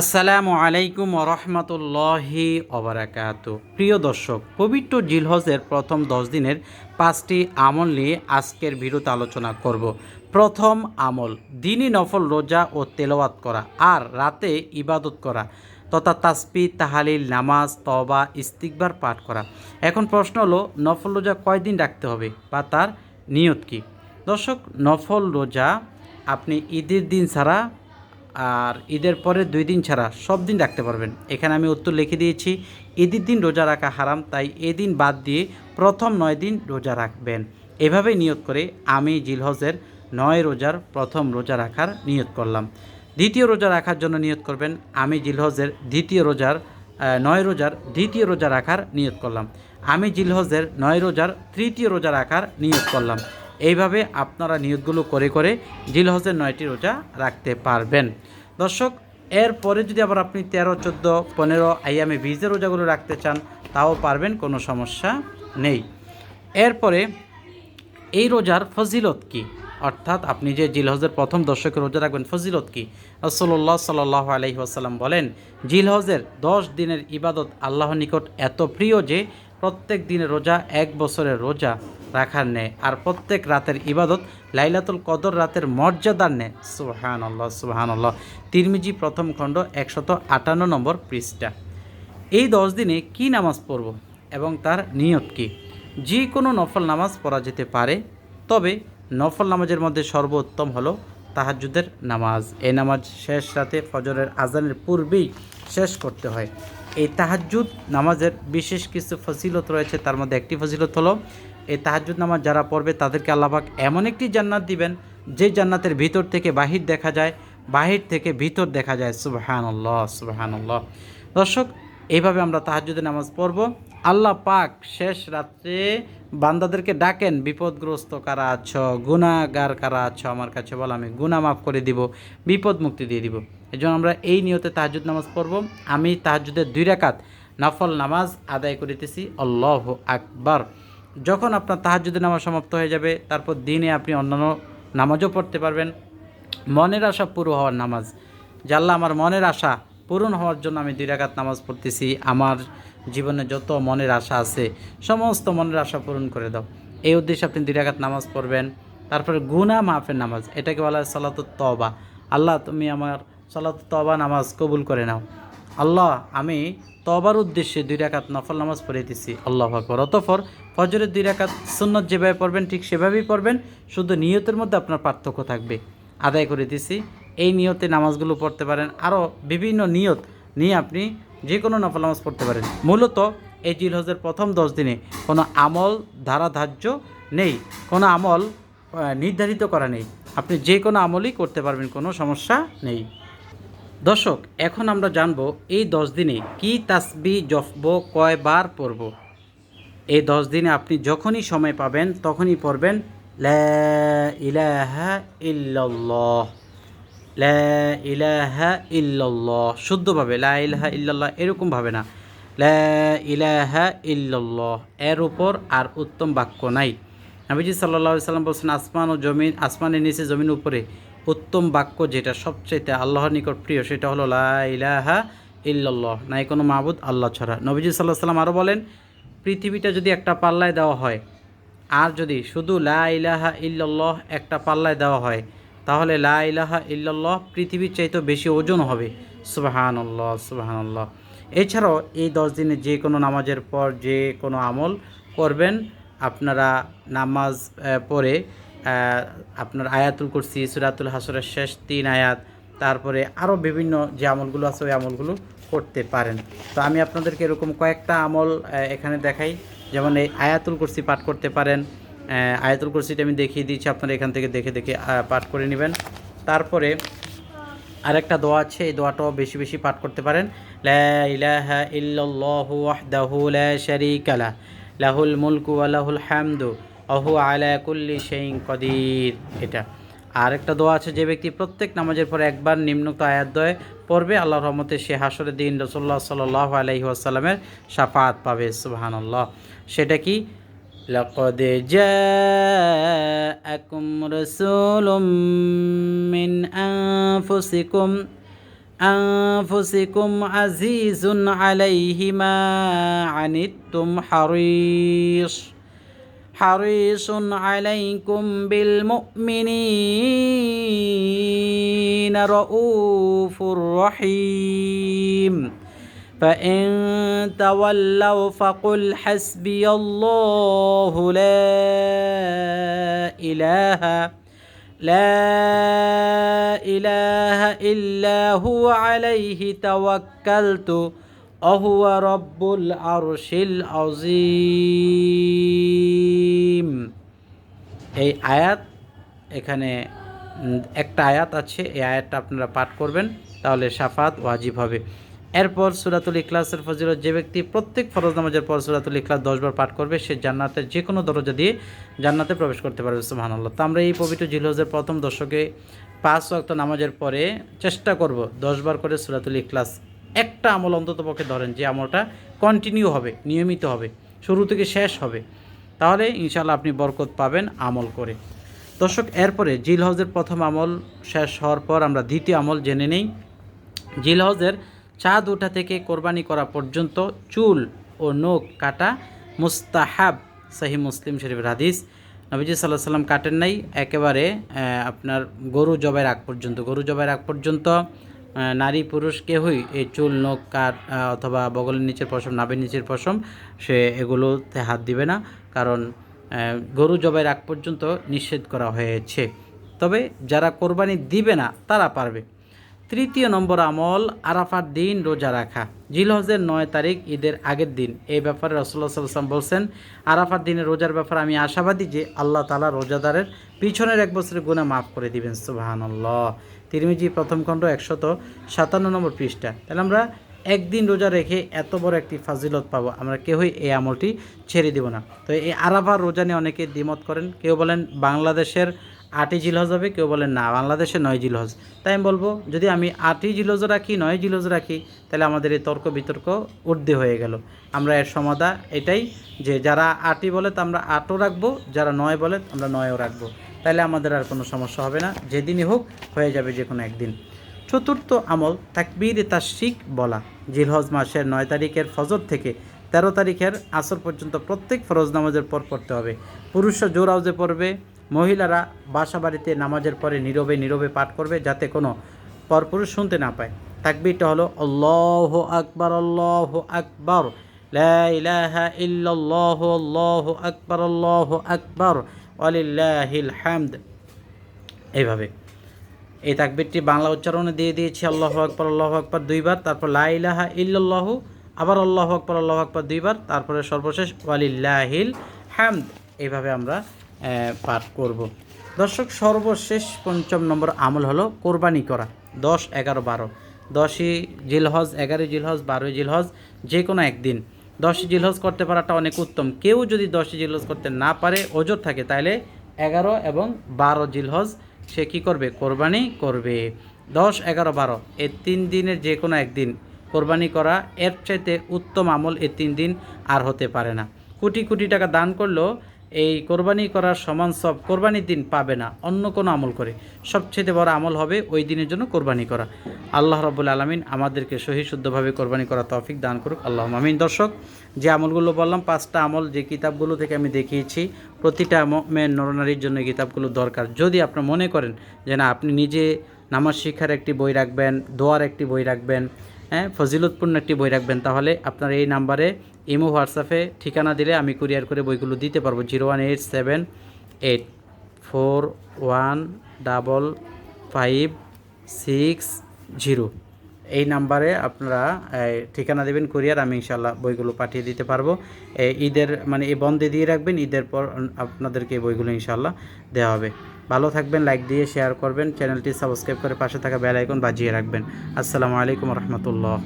আসসালামু আলাইকুম রহমতুল্লাহি অবরাকাত প্রিয় দর্শক, পবিত্র জিলহজের প্রথম দশ দিনের পাঁচটি আমল নিয়ে আজকের ভিডিওতে আলোচনা করব। প্রথম আমল দিনই নফল রোজা ও তেলাওয়াত করা আর রাতে ইবাদত করা তথা তাসপি তাহালিল, নামাজ তবা ইস্তিকবার পাঠ করা। এখন প্রশ্ন হলো, নফল রোজা কয়দিন রাখতে হবে বা তার নিয়ত কী? দর্শক, নফল রোজা আপনি ঈদের দিন ছাড়া আর ঈদের পরে দুই দিন ছাড়া সব দিন রাখতে পারবেন। এখানে আমি উত্তর লিখে দিয়েছি, ঈদের দিন রোজা রাখা হারাম, তাই এদিন বাদ দিয়ে প্রথম নয় দিন রোজা রাখবেন। এভাবে নিয়ত করে আমি জিলহজের নয় রোজার প্রথম রোজা রাখার নিয়ত করলাম। দ্বিতীয় রোজা রাখার জন্য নিয়ত করবেন, আমি জিলহজের দ্বিতীয় রোজার নয় রোজার দ্বিতীয় রোজা রাখার নিয়ত করলাম। আমি জিলহজের নয় রোজার তৃতীয় রোজা রাখার নিয়ত করলাম। এইভাবে আপনারা নিয়তগুলো করে করে জিলহজের নয়টি রোজা রাখতে পারবেন। দর্শক, এরপরে যদি আবার আপনি তেরো, চোদ্দ, পনেরো, আইয়ামে বীজের রোজাগুলো রাখতে চান, তাও পারবেন, কোনো সমস্যা নেই। এরপরে এই রোজার ফজিলত কি? অর্থাৎ আপনি যে জিলহজের প্রথম দর্শকের রোজা রাখবেন, ফজিলত কি? রসল্লাহ সাল্লাহ আলহি আসাল্লাম বলেন জিলহজের দশ দিনের ইবাদত আল্লাহর নিকট এত প্রিয় যে প্রত্যেক দিনের রোজা, এক বছরের রোজা রাখার নেয় আর প্রত্যেক রাতের ইবাদত লাইলাতুল কদর রাতের মর্যাদার নেয় সুহান আল্লাহ সুহান আল্লাহ তিরমিজি প্রথম খণ্ড একশত আটান্ন নম্বর পৃষ্ঠা। এই দশ দিনে কি নামাজ পড়ব এবং তার নিয়ত কি? যে কোনো নফল নামাজ পড়া যেতে পারে, তবে নফল নামাজের মধ্যে সর্বোত্তম হলো তাহাজ্জুদের নামাজ। এই নামাজ শেষ রাতে ফজরের আজানের পূর্বেই শেষ করতে হয়। এই তাহাজ্জুদ নামাজের বিশেষ কিছু ফজিলত রয়েছে, তার মধ্যে একটি ফজিলত হলো, এই তাহাজ্জুদ নামাজ যারা পড়বে তাদেরকে আল্লাহবাক এমন একটি জান্নাত দিবেন, যে জান্নাতের ভিতর থেকে বাহির দেখা যায়, বাহির থেকে ভিতর দেখা যায়। সুবহানাল্লাহ সুবহানাল্লাহ। দর্শক, এইভাবে আমরা তাহাজ্জুদের নামাজ পড়ব। আল্লাহ পাক শেষ রাত্রে বান্দাদেরকে ডাকেন, বিপদগ্রস্ত কারা আছো গুণাগার কারা আছো, আমার কাছে বলো, আমি গুণা মাফ করে দিব, বিপদ মুক্তি দিয়ে দিব। এই আমরা এই নিয়তে তাহাজুদ নামাজ পড়ব। আমি তাহাজুদের দুই রাকাত নফল নামাজ আদায় করিতেছি। আল্লাহ আকবার। যখন আপনার তাহাজুদের নামাজ সমাপ্ত হয়ে যাবে, তারপর দিনে আপনি অন্যান্য নামাজও পড়তে পারবেন। মনের আশা পুরো হওয়ার নামাজ। জাল্লা আমার মনের আশা পূরণ হওয়ার জন্য আমি দুই রাকাত নামাজ পড়তেছি। আমার জীবনে যত মনের আশা আছে, সমস্ত মনের আশা পূরণ করে দাও। এই উদ্দেশ্যে আপনি দুই রাকাত নামাজ পড়বেন। তারপরে গুনা মাফের নামাজ, এটাকে বলা হয় সালাত তবা আল্লাহ তুমি আমার সালাত তবা নামাজ কবুল করে নাও। আল্লাহ, আমি তবার উদ্দেশ্যে দুই রাকাত নফল নামাজ পড়িতেছি আল্লাহ আকবর। অতফর ফজরের দুই রাকাত সুন্নত যেভাবে পড়বেন, ঠিক সেভাবেই পড়বেন। শুধু নিয়তের মধ্যে আপনার পার্থক্য থাকবে। আদায় করে দিছি। এই নিয়তে নামাজগুলো পড়তে পারেন। আরও বিভিন্ন নিয়ত নিয়ে আপনি যে কোনো নফল নামাজ পড়তে পারেন। মূলত এই জিলহজের প্রথম দশ দিনে কোনো আমল ধারাধার্য নেই। কোনো আমল নির্ধারিত করা নেই। আপনি যে কোনো আমলই করতে পারবেন, কোনো সমস্যা নেই। দর্শক, এখন আমরা জানব এই দশ দিনে কি তাসবি জফব কয়বার পড়ব। এই দশ দিনে আপনি যখনই সময় পাবেন, তখনই পড়বেন ইলাহা ইল্লাল্লাহ, লা ইলাহা ইল্লাল্লাহ শুদ্ধভাবে, লা ইলাহা ইল্লাল্লাহ এরকমভাবে না, লা ইলাহা ইল্লাল্লাহ এর উপর আর উত্তম বাক্য নাই। নবীজি সাল্লাহ সাল্লাম বলছেন, আসমান ও জমিন, আসমানের নিচে জমিন উপরে। উত্তম বাক্য যেটা সবচাইতে আল্লাহর নিকট প্রিয়, সেটা হলো, লা ইলাহা ইল্লাল্লাহ। নাই কোনো মাহবুদ আল্লাহ ছাড়া। নবীজি সাল্লাহ সাল্লাম আরও বলেন, পৃথিবীটা যদি একটা পাল্লায় দেওয়া হয়, আর যদি শুধু লা ইলাহা ইল্লাল্লাহ একটা পাল্লায় দেওয়া হয়, তাহলে লা ইলাহা ইল্লাল্লাহ পৃথিবীর চাইতে বেশি ওজন হবে। সুবাহানল্লাহ সুবাহানল্লাহ। এছাড়াও এই দশ দিনে যে কোনো নামাজের পর যে কোনো আমল করবেন, আপনারা নামাজ পড়ে আপনার আয়াতুল কুরসি, সুরাতুল হাসরের শেষ তিন আয়াত, তারপরে আরও বিভিন্ন যে আমলগুলো আছে, ওই আমলগুলো করতে পারেন। তো আমি আপনাদেরকে এরকম কয়েকটা আমল এখানে দেখাই। যেমন এই আয়াতুল কুরসি পাঠ করতে পারেন। আয়াতুল কুরসিটা আমি দেখিয়ে দিচ্ছি আপনারা এখান থেকে দেখে দেখে পাঠ করে নেবেন। তারপরে আরেকটা দোয়া আছে, এই দোয়াটাও বেশি বেশি পাঠ করতে পারেন। লাহ লাহুল মুলকু ওয়া লাহুল হামদু। অহু আলা কুল্লি শাইইন কদির এটা আর একটা দোয়া আছে যে ব্যক্তি প্রত্যেক নামাজের পরে একবার নিম্নোক্ত আয়াত দয়ে পড়বে আল্লাহর রহমতে সে হাসরের দিন রসল্লাহ সাল্লাহ আলাইহি ওয়াসাল্লামের সাফাত পাবে সুবহানাল্লাহ সেটা কি لقد جاءكم رسول من أنفسكم أنفسكم عزيز عليه ما عنتم حريص حريص عليكم بالمؤمنين رؤوف رحيم. فإن تولوا فقل حسبي الله لا إله لا إله إلا هو عليه توكلت. অহুয়া রব্বুল আরশিল আজিম এই আয়াত এখানে একটা আয়াত আছে, এই আয়াতটা আপনারা পাঠ করবেন, তাহলে সাফাত ওয়াজিব হবে। এরপর সুরাতুল ইখলাসের ফজিলত, যে ব্যক্তি প্রত্যেক ফরজ নামাজের পর সুরাতুল ইখলাস দশবার পাঠ করবে, সে জান্নাতের যে কোনো দরজা দিয়ে জান্নাতে প্রবেশ করতে পারবে সুহান আল্লাহ তো আমরা এই পবিত্র জিলহজের প্রথম দশকে পাঁচ ওয়াক্ত নামাজের পরে চেষ্টা করব দশবার করে সুরাতুল ইখলাস একটা আমল অন্তত পক্ষে ধরেন যে আমলটা কন্টিনিউ হবে, নিয়মিত হবে, শুরু থেকে শেষ হবে, তাহলে ইনশাল্লাহ আপনি বরকত পাবেন আমল করে। দর্শক, এরপরে জিল হজের প্রথম আমল শেষ হওয়ার পর আমরা দ্বিতীয় আমল জেনে নেই। জিল হজের চাঁদ ওঠা থেকে কোরবানি করা পর্যন্ত চুল ও নখ কাটা মুস্তাহাব সাহি মুসলিম শরীফের হাদিস। নবীজি সাল্লাহ সাল্লাম কাটেন নাই, একেবারে আপনার গরু জবাইয়ের আগ পর্যন্ত, গরু জবাইয়ের আগ পর্যন্ত। নারী পুরুষ কেহই এই চুল নখ আহ, অথবা বগলের নিচের পশম নাভের নিচের পশম সে এগুলোতে হাত দিবে না। কারণ গরু জবাইয়ের আগ পর্যন্ত নিষেধ করা হয়েছে। তবে যারা কোরবানি দিবে না তারা পারবে। তৃতীয় নম্বর আমল আরাফার দিন রোজা রাখা। জিলহজের নয় তারিখ ঈদের আগের দিন। এই ব্যাপারে রসল্লা সাল্লাম বলছেন আরাফার দিনে রোজার ব্যাপারে আমি আশাবাদী যে আল্লাহ তালা রোজাদারের পিছনের এক বছরের গুণা মাফ করে দিবেন। সুবাহানল্লাহ। তিরমিজি প্রথম খণ্ড একশত সাতান্ন নম্বর পৃষ্ঠা। তাহলে আমরা একদিন রোজা রেখে এত বড় একটি ফাজিলত পাবো। আমরা কেউই এই আমলটি ছেড়ে দিব না। তো এই আরাফার রোজা নিয়ে অনেকে দ্বিমত করেন। কেউ বলেন বাংলাদেশের আটই জিলহজ হবে, কেউ বলেন না বাংলাদেশে নয় জিলহজ। তাই আমি বলব, যদি আমি আটই জিলহজ রাখি, নয় জিলহজ রাখি, তাহলে আমাদের এই তর্ক বিতর্ক ঊর্ধ্বে হয়ে গেল। আমরা এর সমাধা এটাই যে যারা আটই বলে, তা আমরা আটও রাখব, যারা নয় বলে আমরা নয়ও রাখব। তাহলে আমাদের আর কোনো সমস্যা হবে না। যেদিনই হোক, হয়ে যাবে যে কোনো একদিন। চতুর্থ আমল তাকবীর তাশিক বলা। জিলহজ মাসের নয় তারিখের ফজর থেকে তেরো তারিখের আসর পর্যন্ত প্রত্যেক ফরজ নামাজের পর পড়তে হবে। পুরুষরা জোর আউজে পড়বে, মহিলারা বাসা বাড়িতে নামাজের পরে নীরবে নীরবে পাঠ করবে যাতে কোনো পরপুরুষ শুনতে না পায়। তাকবীরটা হলো, আল্লাহ আকবার, আল্লাহ আকবর, লা ইলাহা ইল্লাল্লাহু, আল্লাহু আকবার আল্লাহু আকবার। ওয়ালিল্লাহিল হামদ এইভাবে। এই তাকবীরটি বাংলা উচ্চারণে দিয়ে দিয়েছি, আল্লাহ আকবর আল্লাহ আকবর দুইবার, তারপর লা ইলাহা ইল্লাল্লাহু, আবার আল্লাহ আকবর আল্লাহ আকবর দুইবার, তারপরে সর্বশেষ ওয়ালিল্লাহিল হামদ এইভাবে আমরা পাঠ করব। দর্শক, সর্বশেষ পঞ্চম নম্বর আমল হলো কোরবানি করা, দশ এগারো বারো। দশই জিলহজ, এগারোই জিলহজ, বারোই জিলহজ, যে কোনো একদিন। দশই জিলহজ করতে পারাটা অনেক উত্তম। কেউ যদি দশ জিলহজ করতে না পারে, ওজোর থাকে তাহলে এগারো এবং বারো জিলহজ সে কী করবে? কোরবানি করবে। দশ, এগারো, বারো এই তিন দিনের যে কোনো একদিন কোরবানি করা এর চাইতে উত্তম আমল এ তিন দিন আর হতে পারে না। কোটি কোটি টাকা দান করলেও এই কোরবানি করার সমান সব কোরবানির দিন পাবে না, অন্য কোনো আমল করে। সবচেয়ে বড় আমল হবে ওই দিনের জন্য কোরবানি করা। আল্লাহ রব্বুল আলমিন আমাদেরকে সহি শুদ্ধভাবে কোরবানি করা তৌফিক দান করুক আল্লাহ আমিন। দর্শক, যে আমলগুলো বললাম, পাঁচটা আমল যে কিতাবগুলো থেকে আমি দেখিয়েছি, প্রতিটা মেয়ের নরনারীর জন্য কিতাবগুলো দরকার। যদি আপনি মনে করেন যে না, আপনি নিজে নামাজ শিক্ষার একটি বই রাখবেন, দোয়ার একটি বই রাখবেন হ্যাঁ ফজিলতপূর্ণ একটি বই রাখবেন, তাহলে আপনার এই নাম্বারে ইমো হোয়াটসঅ্যাপে ঠিকানা দিলে আমি কুরিয়ার করে বইগুলো দিতে পারব। Zero one eight seven eight four one double five six zero. এই নাম্বারে আপনারা ঠিকানা দেবেন, কুরিয়ার, আমি ইনশাল্লাহ বইগুলো পাঠিয়ে দিতে পারব। ঈদের মানে এই বন্ধে দিয়ে রাখবেন, ঈদের পর আপনাদেরকে বইগুলো ইনশাল্লাহ দেওয়া হবে। ভালো থাকবেন, লাইক দিয়ে শেয়ার করবেন, চ্যানেলটি সাবস্ক্রাইব করে পাশে থাকা বেল আইকন বাজিয়ে রাখবেন। আসসালামু আলাইকুম রহমতুল্লাহ।